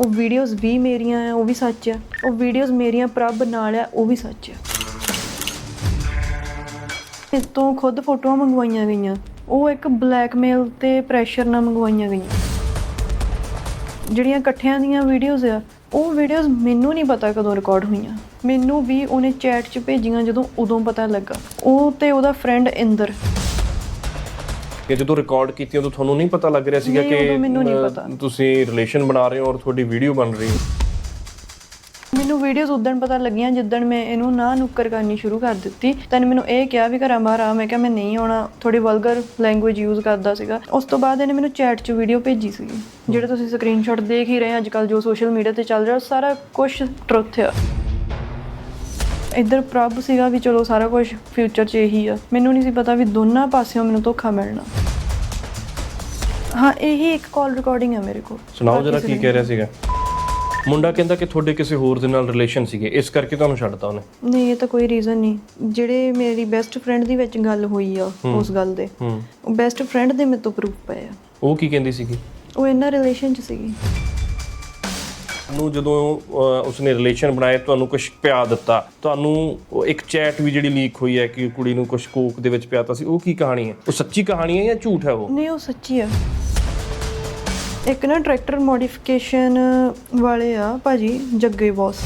ਉਹ ਵੀਡੀਓਜ਼ ਵੀ ਮੇਰੀਆਂ ਆ, ਉਹ ਵੀ ਸੱਚ ਆ। ਉਹ ਵੀਡੀਓਜ਼ ਮੇਰੀਆਂ ਪ੍ਰਭ ਨਾਲ ਆ, ਉਹ ਵੀ ਸੱਚ ਆ। ਇਸ ਤੋਂ ਖੁਦ ਫੋਟੋਆਂ ਮੰਗਵਾਈਆਂ ਗਈਆਂ। ਉਹ ਇੱਕ ਬਲੈਕਮੇਲ ਤੇ ਪ੍ਰੈਸ਼ਰ ਨਾਲ ਮੰਗਵਾਈਆਂ ਗਈਆਂ। ਜਿਹੜੀਆਂ ਇਕੱਠਿਆਂ ਦੀਆਂ ਵੀਡੀਓਜ਼ ਆ, ਉਹ ਵੀਡੀਓਜ਼ ਮੈਨੂੰ ਨਹੀਂ ਪਤਾ ਕਦੋਂ ਰਿਕਾਰਡ ਹੋਈਆਂ। ਮੈਨੂੰ ਵੀ ਉਹਨੇ ਚੈਟ 'ਚ ਭੇਜੀਆਂ ਜਦੋਂ ਉਦੋਂ ਪਤਾ ਲੱਗਾ। ਉਹ ਤੇ ਉਹਦਾ ਫਰੈਂਡ ਇੰਦਰ। ਕਿ ਜਦੋਂ ਰਿਕਾਰਡ ਕੀਤੀ ਉਦੋਂ ਤੁਹਾਨੂੰ ਨਹੀਂ ਪਤਾ ਲੱਗ ਰਿਹਾ ਸੀਗਾ ਨਹੀਂ, ਕਿ ਉਦੋਂ ਮੈਨੂੰ ਨਹੀਂ ਅਹ, ਪਤਾ। ਤੁਸੀਂ ਰਿਲੇਸ਼ਨ ਬਣਾ ਰਹੇ ਹੋ ਔਰ ਤੁਹਾਡੀ ਵੀਡੀਓ ਬਣ ਰਹੀ ਹੈ। ਮੈਨੂੰ ਵੀਡੀਓਜ਼ ਉਦੋਂ ਪਤਾ ਲੱਗੀਆਂ ਜਿੱਦਣ ਮੈਂ ਇਹਨੂੰ ਨਾ ਨੁੱਕਰ ਕਰਨੀ ਸ਼ੁਰੂ ਕਰ ਦਿੱਤੀ। ਤੈਨੂੰ ਮੈਨੂੰ ਇਹ ਕਿਹਾ ਵੀ ਘਰਾਂ ਬਾਹਰ ਆ ਮੈਂ ਕਿਹਾ ਮੈਂ ਨਹੀਂ ਆਉਣਾ। ਥੋੜੀ ਵਲਗਰ ਲੈਂਗੁਏਜ ਯੂਜ਼ ਕਰਦਾ ਸੀਗਾ। ਉਸ ਤੋਂ ਬਾਅਦ ਇਹਨੇ ਮੈਨੂੰ ਚੈਟ 'ਚ ਵੀਡੀਓ ਭੇਜੀ ਸੀਗੀ। ਜਿਹੜੇ ਤੁਸੀਂ ਸਕਰੀਨਸ਼ਾਟ ਦੇਖ ਹੀ ਰਹੇ ਅੱਜ ਕੱਲ ਜੋ ਸੋਸ਼ਲ ਮੀਡੀਆ ਤੇ ਚੱਲ ਰਿਹਾ ਸਾਰਾ ਕੁਝ ਟਰੁੱਥ ਆ। ਇੱਧਰ ਪ੍ਰਭ ਸੀਗਾ ਵੀ ਚਲੋ ਸਾਰਾ ਕੁਝ ਫਿਊਚਰ 'ਚ ਇਹੀ ਆ। ਮੈਨੂੰ ਨਹੀਂ ਸੀ ਪਤਾ ਵੀ ਦੋਨਾਂ ਪਾਸਿਓਂ ਮੈਨੂੰ ਧੋਖਾ ਮਿਲਣਾ। ਹਾਂ ਇਹੀ ਇੱਕ ਕਾਲ ਰਿਕਾਰਡਿੰਗ ਹੈ ਮੇਰੇ ਕੋਲ। ਸੁਣਾਓ ਜਰਾ ਕੀ ਕਹਿ ਰਿਹਾ ਸੀਗਾ? ਮੁੰਡਾ ਕਹਿੰਦਾ ਕਿ ਤੁਹਾਡੇ ਕਿਸੇ ਹੋਰ ਦੇ ਨਾਲ ਰਿਲੇਸ਼ਨ ਸੀਗੇ ਇਸ ਕਰਕੇ ਤੁਹਾਨੂੰ ਛੱਡਤਾ ਉਹਨੇ। ਨਹੀਂ ਇਹ ਤਾਂ ਕੋਈ ਰੀਜ਼ਨ ਨਹੀਂ। ਜਿਹੜੇ ਮੇਰੀ ਬੈਸਟ ਫਰੈਂਡ ਦੀ ਵਿੱਚ ਗੱਲ ਹੋਈ ਆ ਉਸ ਗੱਲ ਦੇ ਉਹ ਬੈਸਟ ਫਰੈਂਡ ਦੇ ਮੇਰੇ ਤੋਂ ਪ੍ਰੂਫ ਪਏ ਆ। ਉਹ ਕੀ ਕਹਿੰਦੀ ਸੀਗੀ? ਉਹ ਇਹਨਾਂ ਰਿਲੇਸ਼ਨ 'ਚ ਸੀਗੀ। ਨੂੰ ਜਦੋਂ ਉਸਨੇ ਰਿਲੇਸ਼ਨ ਬਣਾਇਆ ਤੁਹਾਨੂੰ ਕੁਝ ਪਿਆ ਦਿੱਤਾ। ਤੁਹਾਨੂੰ ਇੱਕ ਚੈਟ ਵੀ ਜਿਹੜੀ ਲੀਕ ਹੋਈ ਹੈ ਕਿ ਕੁੜੀ ਨੂੰ ਕੁਝ ਕੋਕ ਦੇ ਵਿੱਚ ਪਿਆਤਾ ਸੀ, ਉਹ ਕੀ ਕਹਾਣੀ ਹੈ? ਉਹ ਸੱਚੀ ਕਹਾਣੀ ਹੈ ਜਾਂ ਝੂਠ ਹੈ ਉਹ? ਨਹੀਂ, ਉਹ ਸੱਚੀ ਆ ਇੱਕ ਨਾ ਟਰੈਕਟਰ ਮੋਡੀਫਿਕੇਸ਼ਨ ਵਾਲੇ ਆ ਭਾਜੀ, ਜੱਗੇ ਬੌਸ।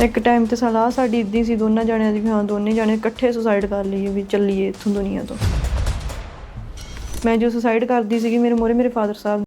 ਇੱਕ ਟਾਈਮ ਤੇ ਸਲਾਹ ਸਾਡੀ ਇਦਾਂ ਸੀ, ਦੋਨਾਂ ਜਣਿਆਂ ਦੀ ਵੀ ਹਾਂ, ਦੋਨੇ ਜਣੇ ਇਕੱਠੇ ਸੁਸਾਈਡ ਕਰ ਲਈਏ ਵੀ ਚੱਲੀਏ ਇਥੋਂ ਦੁਨੀਆ ਤੋਂ। ਮੈਂ ਜੋ ਸੁਸਾਈਡ ਕਰਦੀ ਸੀਗੀ, ਮੇਰੇ ਮੋਰੇ ਮੇਰੇ ਫਾਦਰ ਸਾਹਿਬ